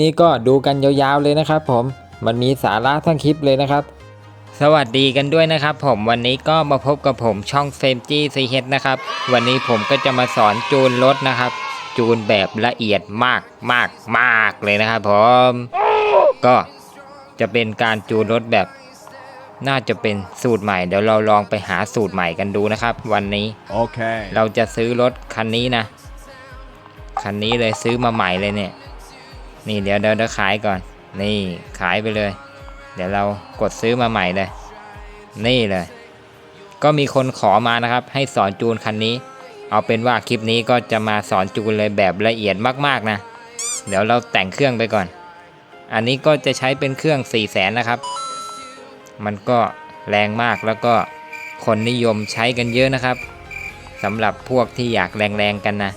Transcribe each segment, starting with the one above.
นี่ก็ดูกันยาวๆเลยนะครับ ผมมันมีสาระทั้งคลิปเลยนะครับ สวัสดีกันด้วยนะครับ ผมวันนี้ก็มาพบกับผมช่องเฟมจี้ซีเฮดนะครับ วันนี้ผมก็จะมาสอนจูนรถนะครับ จูนแบบละเอียดมากมากมากเลยนะครับผมก็จะเป็นการจูนรถแบบน่าจะเป็นสูตรใหม่ เดี๋ยวเราลองไปหาสูตรใหม่กันดูนะครับ วันนี้ Okay. เราจะซื้อรถคันนี้นะ คันนี้เลยซื้อมาใหม่เลยเนี่ย นี่เดี๋ยวเดี๋ยวขายก่อน นี่ขายไปเลย เดี๋ยวเรากดซื้อมาใหม่เลย นี่เลย ก็มีคนขอมานะครับ ให้สอนจูนคันนี้ เอาเป็นว่าคลิปนี้ก็จะมาสอนจูนเลยแบบละเอียดมากๆนะ เดี๋ยวเราแต่งเครื่องไปก่อน อันนี้ก็จะใช้เป็นเครื่อง4 0 0แสนนะครับ มันก็แรงมากแล้วก็คนนิยมใช้กันเยอะนะครับสำหรับพวกที่อยากแรงๆกันนะ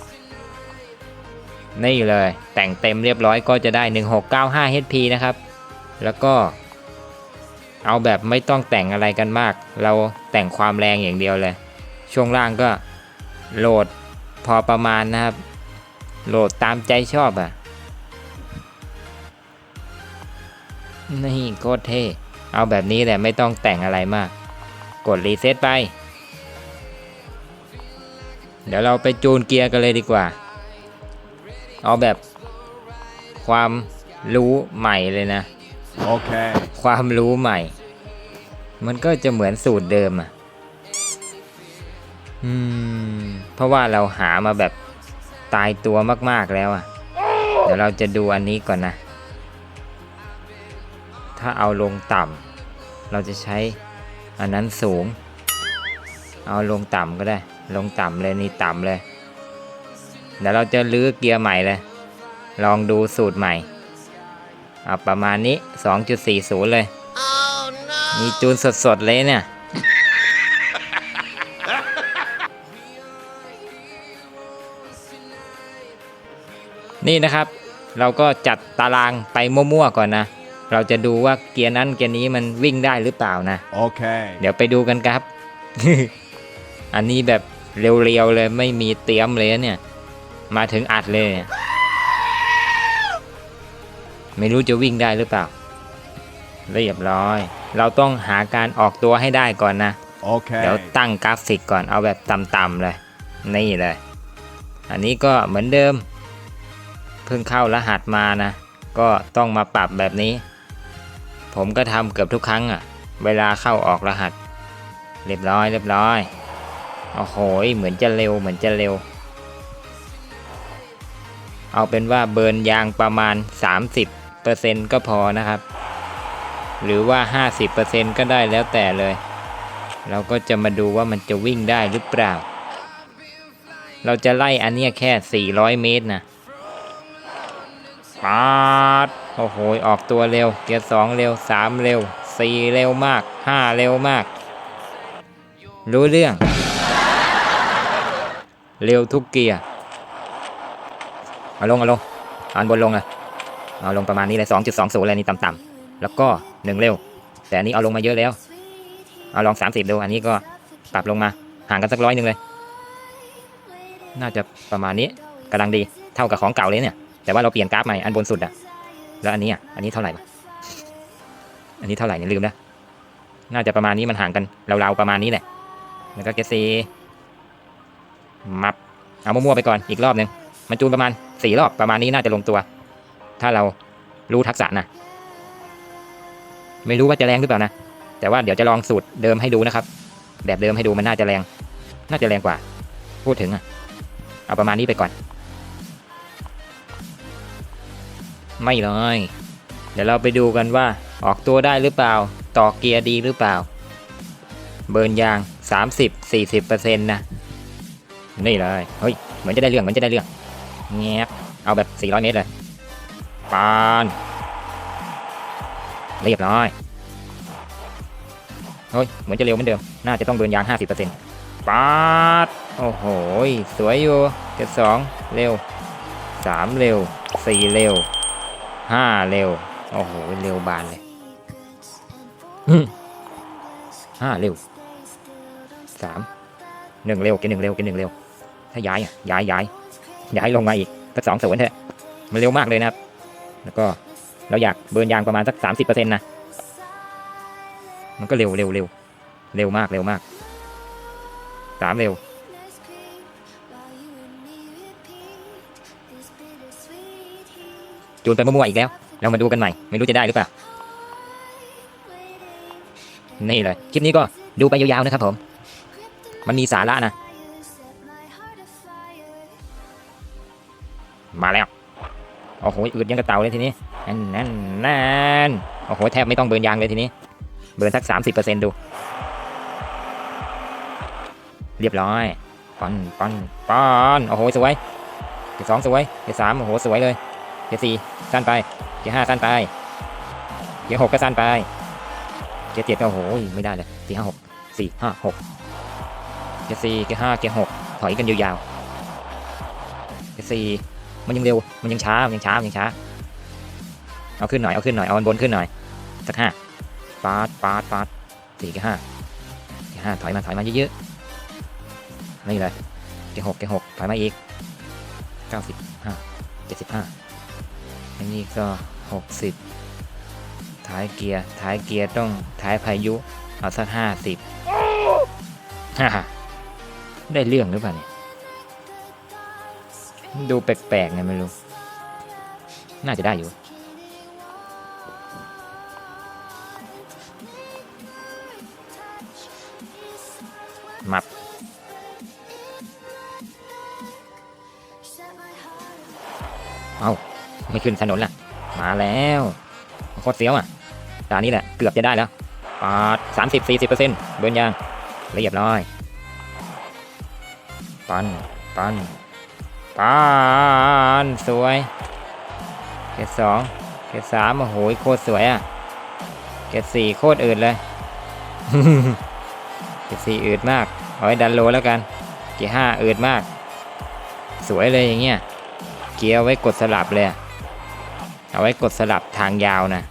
นี่เลยแต่งเต็มเรียบร้อยก็จะได้ 1695 HP นะครับ แล้วก็ เอาแบบไม่ต้องแต่งอะไรกันมาก เราแต่งความแรงอย่างเดียวเลย ช่วงล่างก็โหลดพอประมาณนะครับ โหลดตามใจชอบอะ่ะนี่โคตรเท่ เอาแบบนี้แหละไม่ต้องแต่งอะไรมาก กดรีเซ็ตไป เดี๋ยวเราไปจูนเกียร์กันเลยดีกว่า เอาแบบความรู้ใหม่เลยนะ Okay. ความรู้ใหม่ มันก็จะเหมือนสูตรเดิมอะ อืม เพราะว่าเราหามาแบบตายตัวมาก ๆแล้วอะ เดี๋ยวเราจะดูอันนี้ก่อนนะ ถ้าเอาลงต่ำเราจะใช้อันนั้นสูง เอาลงต่ำก็ได้ ลงต่ำเลยนี่ต่ำเลย เดี๋ยวเราจะลื้อเกียร์ใหม่เลย ลองดูสูตรใหม่เอาประมาณนี้ 2.40 เลยมีจูนสดๆเลยเนี่ย นี่นะครับ เราก็จัดตารางไปมั่วๆก่อนนะ เราจะดูว่าเกียร์นั้นเกียร์นี้มันวิ่งได้หรือเปล่านะ Okay. เดี๋ยวไปดูกันครับ อันนี้แบบเรียวๆเลยไม่มีเตรียมเลยนะเนี่ย มาถึงอัดเลยเนี่ยไม่รู้จะวิ่งได้หรือเปล่า เรียบร้อย เราต้องหาการออกตัวให้ได้ก่อนนะเดี๋ยว Okay. ตั้งกราฟิกก่อนเอาแบบต่ำๆเลย นี่เลย อันนี้ก็เหมือนเดิม เพิ่งเข้ารหัสมานะ ก็ต้องมาปรับแบบนี้ ผมก็ทำเกือบทุกครั้งอะ่ะ เวลาเข้าออกรหัส เรียบร้อยเรียบร้อยโอ้โหเหมือนจะเร็วเหมือนจะเร็ว เอาเป็นว่าเบิร์นยางประมาณ 30%ก็พอนะครับ หรือว่า 50%ก็ได้แล้วแต่เลย เราก็จะมาดูว่ามันจะวิ่งได้หรือเปล่า เราจะไล่อันเนี้ยแค่ 400 เมตรนะปาดโอ้โห ออกตัวเร็ว เกียร์สองเร็วสามเร็วสี่เร็วมากห้าเร็วมาก รู้เรื่อง เร็วทุกเกียร์ เอาลงเอาลงอันบนลงเลยเอาลงประมาณนี้เลย2.20เลยนี่ต่ำๆแล้วก็หนึ่งเร็ว แต่อันนี้เอาลงมาเยอะแล้ว เอาลอง30ดูอันนี้ก็ปรับลงมาห่างกันสักร้อยหนึ่งเลย น่าจะประมาณนี้กำลังดีเท่ากับของเก่าเลยเนี่ย แต่ว่าเราเปลี่ยนกราฟใหม่อันบนสุดอะแล้วอันนี้อะอันนี้เท่าไหร่อันนี้เท่าไหร่เนี่ยลืมแล้วน่าจะประมาณนี้มันห่างกันราวๆประมาณนี้แหละ แล้วก็เกซีมับเอามั่วๆไปก่อนอีกรอบหนึ่ง มันจูนประมาณสี่รอบประมาณนี้น่าจะลงตัว ถ้าเรารู้ทักษะนะ ไม่รู้ว่าจะแรงหรือเปล่านะ แต่ว่าเดี๋ยวจะลองสูตรเดิมให้ดูนะครับ แบบเดิมให้ดูมันน่าจะแรง น่าจะแรงกว่า พูดถึงอะเอาประมาณนี้ไปก่อน ไม่เลยเดี๋ยวเราไปดูกันว่าออกตัวได้หรือเปล่า ต่อเกียร์ดีหรือเปล่า เบิร์นยาง 30-40%นะนี่เลย เฮ้ย เหมือนจะได้เรื่อง เหมือนจะได้เรื่อง แงบเอาแบบ 400 เมตรเลยปานเรียบร้อยเฮ้ยเหมือนจะเร็วเหมือนเดิม น่าจะต้องเบิร์นยาง 50%ปาด โอ้โห สวยอยู่เจ็ดสองเร็วสามเร็วสี่เร็วห้าเร็ว โอ้โห เร็วบานเลยห้าเร็วสามหนึ่งเร็วเกณฑ์หนึ่งเร็วเกณฑ์หนึ่งเร็ว ถ้าย้ายอะย้ายย้าย ย้ายลงมาอีกสักสองศูนย์เถอะมันเร็วมากเลยนะครับ แล้วก็เราอยากเบิร์นยางประมาณสักสามสิบเปอร์เซ็นต์นะมันก็เร็วเร็วเร็วเร็วมากเร็วมากสามเร็วจูนไปมั่วๆอีกแล้ว เรามาดูกันใหม่ ไม่รู้จะได้หรือเปล่า นี่เลย คลิปนี้ก็ดูไปยาวๆนะครับผม มันมีสาระนะ มาแล้ว โอ้โหอืดยังกระเต่าเลยทีนี้นั่นนั่นนั่นโอ้โหแทบไม่ต้องเบิร์นยางเลยทีนี้ เบิร์นสักสามสิบเปอร์เซ็นต์ดู เรียบร้อยปอนปอนปอนโอ้โหสวยเกียร์สองสวยเกียร์สามโอ้โหสวยเลยเกียร์สี่สั้นไปเกียร์ห้าสั้นไปเกียร์หกก็สั้นไปเกียร์เจ็ดโอ้โหไม่ได้เลยสี่ห้าหกสี่ห้าหกเกียร์สี่เกียร์ห้าเกียร์หกถอยกันยาวๆเกียร์สี่ มันยังเร็ว มันยังช้า มันยังช้า มันยังช้า เอาขึ้นหน่อย เอาขึ้นหน่อย เอาอันบนขึ้นหน่อย สักห้าปาดปาดปาดสี่กียร์ห้าเกียร์ห้าถอยมาถอยมาเยอะๆ นี่เลยเกหกเกหกถอยมาอีกเก้าสิบห้าเจ็ดสิบห้าอันนี้ก็หกสิบท้ายเกียร์ท้ายเกียร์ต้องท้ายพายุ เอาสักห้าสิบฮ่าได้เรื่องหรือเปล่าเนี่ย ดูแปลกๆไงไม่รู้ น่าจะได้อยู่ มับเอาไม่ขึ้นถนนล่ะ มาแล้วโคตรเสียวอะตอนนี้แหละ เกือบจะได้แล้วปาดสามสิบสี่สิบเปอร์เซ็นต์เบิร์นยางเรียบร้อย ปันปัน ปานสวยเกตสองเกตสามโอ้โหโคตรสวยอะเกตสี่โคตรอืดเลยเกตสี่อืดมากเอาไว้ดันโลแล้วกัน เกตห้าอืดมาก สวยเลยอย่างเงี้ยเกียวไว้กดสลับเลยเอาไว้กดสลับทางยาวนะ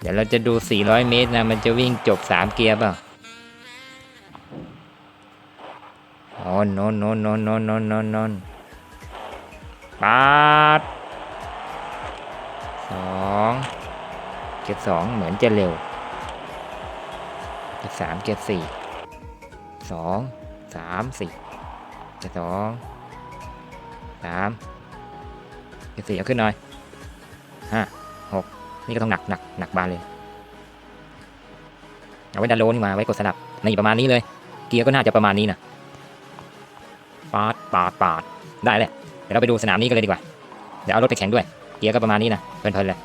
เดี๋ยวเราจะดู 400 เมตรนะ มันจะวิ่งจบ 3 เกียร์เปล่าโอนโนนโนนโนนโนนโนน ปาดสองเกียร์สองเหมือนจะเร็วเกียร์สามเกียร์สี่สองสามสี่เกียร์สองสามเกียร์สี่เอาขึ้นหน่อยห้าหกนี่ก็ต้องหนักหนักหนักบานเลย เอาไว้ดันโลนี่มาไว้กดสลับนี่ประมาณนี้เลย เกียร์ก็น่าจะประมาณนี้นะปาดปาดปาดได้เลย เดี๋ยวเราไปดูสนามนี้กันเลยดีกว่า เดี๋ยวเอารถไปแข่งด้วย เกียร์ก็ประมาณนี้นะ เพลินๆเลย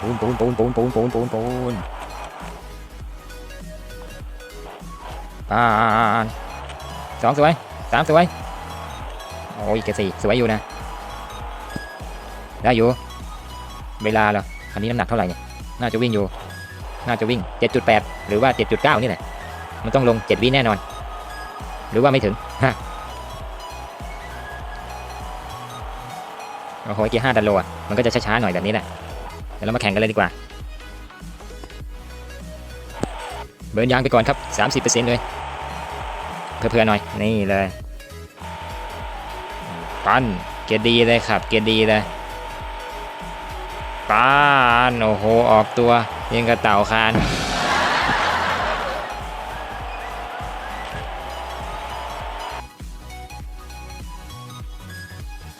ปูนปูนปูนปูนปูนปูนปูนปูนปานสองสวยสามสวย โอ้ยเกสี่สวยอยู่นะ ได้อยู่ เวลาเหรอคันนี้น้ำหนักเท่าไหร่เนี่ย น่าจะวิ่งอยู่ น่าจะวิ่ง 7.8 หรือว่า 7.9 นี่แหละ มันต้องลง 7 วิแน่นอน หรือว่าไม่ถึงฮะโอ้โหเกียร์5ดันโลอะ มันก็จะช้าๆหน่อยแบบนี้แหละ เดี๋ยวเรามาแข่งกันเลยดีกว่า เบิร์นยางไปก่อนครับ 30%เลย เพื่อๆหน่อย นี่เลย ปั้นเกียดีเลยครับ เกียดีเลยป้านโอ้โห ออกตัวยังกระเต่าคาน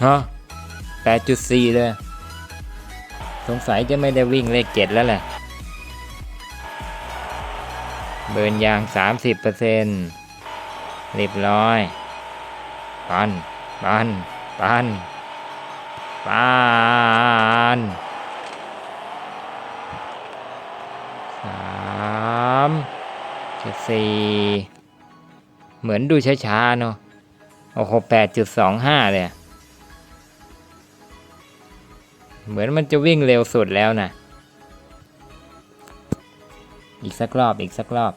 ฮะ8.4เลย สงสัยจะไม่ได้วิ่งเลขเจ็ดแล้วแหละ เบิร์นยาง30%เรียบร้อยปัน ปันปันปันสามเจ็ดสี่เหมือนดูช้าๆเนาะโอ้โหแปดจุดสองห้าเลยเหมือนมันจะวิ่งเร็วสุดแล้วนะ อีกสักรอบอีกสักรอบ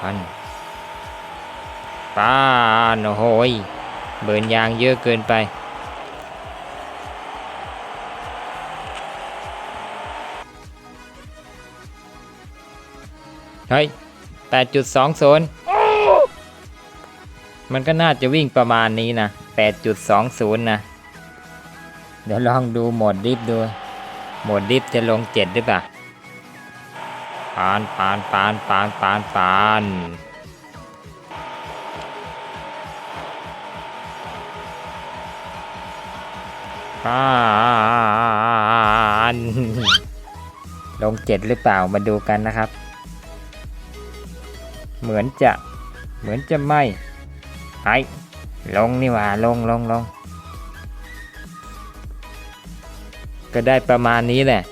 พันป้านโอ้โหยเบิร์นยางเยอะเกินไปเฮ้ย8.20 มันก็น่าจะวิ่งประมาณนี้นะ 8.20 นะ เดี๋ยวลองดูโหมดดิฟดู โหมดดิฟจะลง 7 หรือเปล่า ปานปานปานปานปานปานปานลง7หรือเปล่ามาดูกันนะครับ เหมือนจะเหมือนจะไม่ไอลงนี่ว่าลงลงลงก็ได้ประมาณนี้แหละ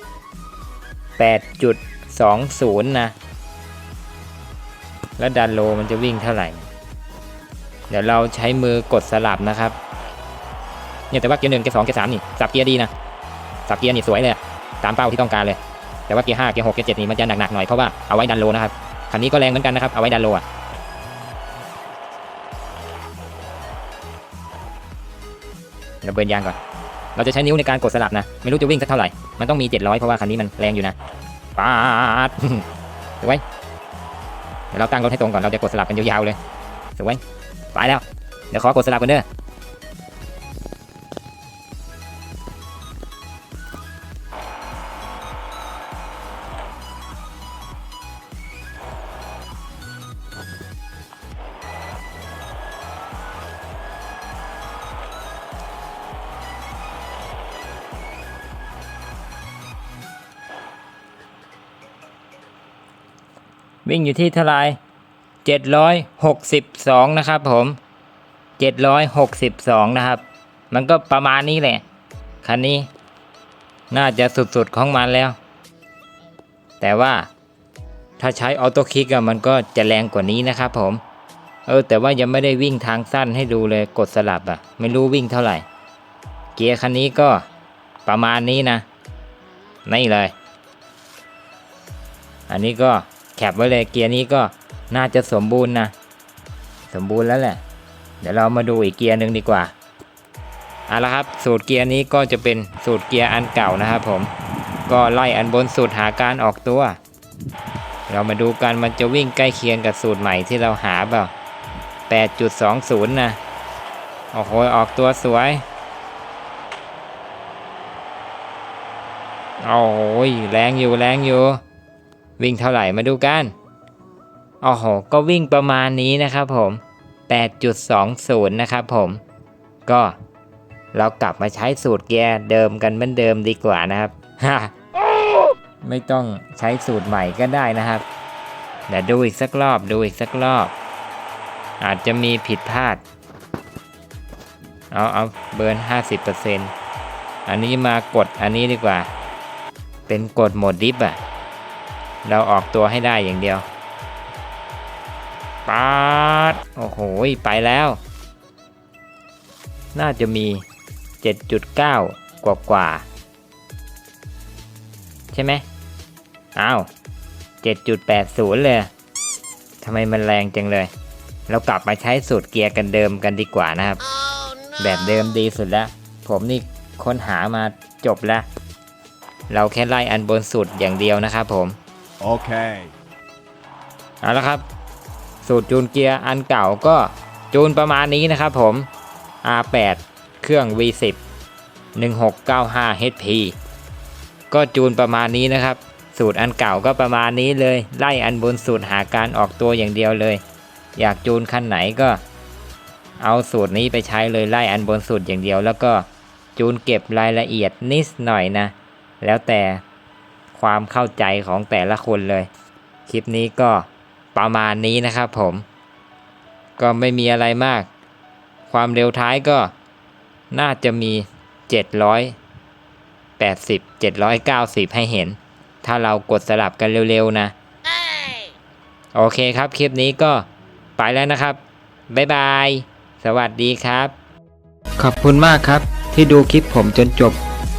8.20 นะ แล้วดันโลมันจะวิ่งเท่าไหร่ เดี๋ยวเราใช้มือกดสลับนะครับ เนี่ยแต่ว่าเกียร์หนึ่งเกียร์สองเกียร์สามนี่สับเกียร์ดีนะ สับเกียร์นี่สวยเลย ตามเป้าที่ต้องการเลย แต่ว่าเกียร์ห้าเกียร์หกเกียร์เจ็ดนี่มันจะหนักๆหน่อยเพราะว่าเอาไว้ดันโลนะครับ คันนี้ก็แรงเหมือนกันนะครับ เอาไว้ดันโลอะเดี๋ยวเบิร์นยางก่อน เราจะใช้นิ้วในการกดสลับนะ ไม่รู้จะวิ่งสักเท่าไหร่ มันต้องมี 700 เพราะว่าคันนี้มันแรงอยู่นะ ปาดสวยเดี๋ยวเราตั้งรถให้ตรงก่อนเราจะกดสลับกันยาวๆเลยสวยไปแล้วเดี๋ยวขอกดสลับกันเด้อ วิ่งอยู่ที่เท่าไหร่762 นะครับผม 762 นะครับ มันก็ประมาณนี้แหละ คันนี้ น่าจะสุดๆของมันแล้ว แต่ว่าถ้าใช้ออโต้คลิกอะมันก็จะแรงกว่านี้นะครับผม เออ แต่ว่ายังไม่ได้วิ่งทางสั้นให้ดูเลยกดสลับอะไม่รู้วิ่งเท่าไหร่ เกียร์คันนี้ก็ประมาณนี้นะ นี่เลย อันนี้ก็ ปไว้เลยเกียร์นี้ก็น่าจะสมบูรณ์นะ สมบูรณ์แล้วแหละ เดี๋ยวเรามาดูอีกเกียร์หนึ่งดีกว่าเอาละครับ สูตรเกียร์นี้ก็จะเป็นสูตรเกียร์อันเก่านะครับผมก็ไล่อันบนสุดหาการออกตัว เรามาดูกันมันจะวิ่งใกล้เคียงกับสูตรใหม่ที่เราหาเปล่า8.20 นะ โอ้โห ออกตัวสวย โอ้โห แรงอยู่แรงอยู่ วิ่งเท่าไหร่มาดูกันโอ้โหก็วิ่งประมาณนี้นะครับผม 8.20 นะครับผม ก็เรากลับมาใช้สูตรเกียร์เดิมกันเหมือนเดิมดีกว่านะครับฮ่าไม่ต้องใช้สูตรใหม่ก็ได้นะครับเดี๋ยวดูอีกสักรอบดูอีกสักรอบ อาจจะมีผิดพลาด เอาเอาเบิร์น50%อันนี้มากดอันนี้ดีกว่า เป็นกดโหมดดิฟอะ เราออกตัวให้ได้อย่างเดียวปาดโอ้โห ไปแล้ว น่าจะมี 7.9 กว่ากว่าๆใช่ไหมอ้าว 7.80 เลยทำไมมันแรงจังเลย เรากลับมาใช้สูตรเกียร์กันเดิมกันดีกว่านะครับแบบเดิมดีสุดแล้ว ผมนี่ค้นหามาจบแล้ว เราแค่ไล่อันบนสุดอย่างเดียวนะครับผม Okay. เอาละครับ สูตรจูนเกียร์อันเก่าก็จูนประมาณนี้นะครับผม R8 เครื่อง V10 1695 HP ก็จูนประมาณนี้นะครับ สูตรอันเก่าก็ประมาณนี้เลย ไล่อันบนสูตรหาการออกตัวอย่างเดียวเลย อยากจูนคันไหนก็ เอาสูตรนี้ไปใช้เลยไล่อันบนสูตรอย่างเดียว แล้วก็จูนเก็บรายละเอียดนิดหน่อยนะ แล้วแต่ ความเข้าใจของแต่ละคนเลย คลิปนี้ก็ประมาณนี้นะครับผม ก็ไม่มีอะไรมาก ความเร็วท้ายก็น่าจะมี 780 790 ให้เห็น ถ้าเรากดสลับกันเร็วๆนะ โอเคครับ คลิปนี้ก็ไปแล้วนะครับ บ๊ายบาย สวัสดีครับ ขอบคุณมากครับที่ดูคลิปผมจนจบ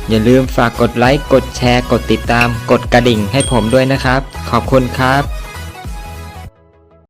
อย่าลืมฝากกดไลค์ กดแชร์ กดติดตาม กดกระดิ่งให้ผมด้วยนะครับ ขอบคุณครับ